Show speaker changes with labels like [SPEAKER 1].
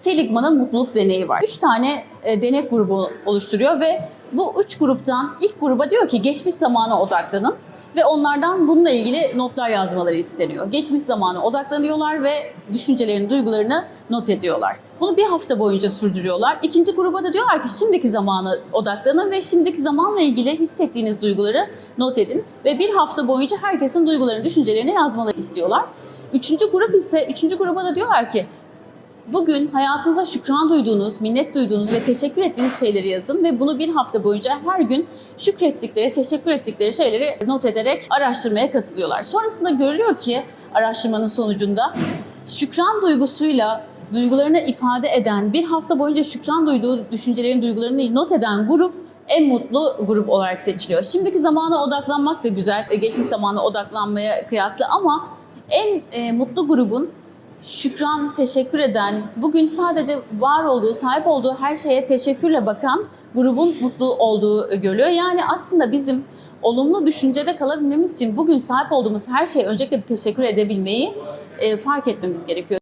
[SPEAKER 1] Seligman'ın mutluluk deneyi var. Üç tane e, denek grubu oluşturuyor ve bu üç gruptan ilk gruba diyor ki geçmiş zamana odaklanın ve onlardan bununla ilgili notlar yazmaları isteniyor. Geçmiş zamana odaklanıyorlar ve düşüncelerini, duygularını not ediyorlar. Bunu bir hafta boyunca sürdürüyorlar. İkinci gruba da diyorlar ki şimdiki zamana odaklanın ve şimdiki zamanla ilgili hissettiğiniz duyguları not edin. Ve bir hafta boyunca herkesin duygularını, düşüncelerini yazmaları istiyorlar. Üçüncü grup ise, üçüncü gruba da diyorlar ki Bugün hayatınıza şükran duyduğunuz, minnet duyduğunuz ve teşekkür ettiğiniz şeyleri yazın ve bunu bir hafta boyunca her gün şükrettikleri, teşekkür ettikleri şeyleri not ederek araştırmaya katılıyorlar. Sonrasında görülüyor ki araştırmanın sonucunda şükran duygusuyla duygularını ifade eden, bir hafta boyunca şükran duyduğu düşüncelerin, duygularını not eden grup en mutlu grup olarak seçiliyor. Şimdiki zamana odaklanmak da güzel, geçmiş zamana odaklanmaya kıyasla ama en e, mutlu grubun şükran, teşekkür eden, bugün sadece var olduğu, sahip olduğu her şeye teşekkürle bakan grubun mutlu olduğu görülüyor. Yani aslında bizim olumlu düşüncede kalabilmemiz için bugün sahip olduğumuz her şeye öncelikle bir teşekkür edebilmeyi e, fark etmemiz gerekiyor.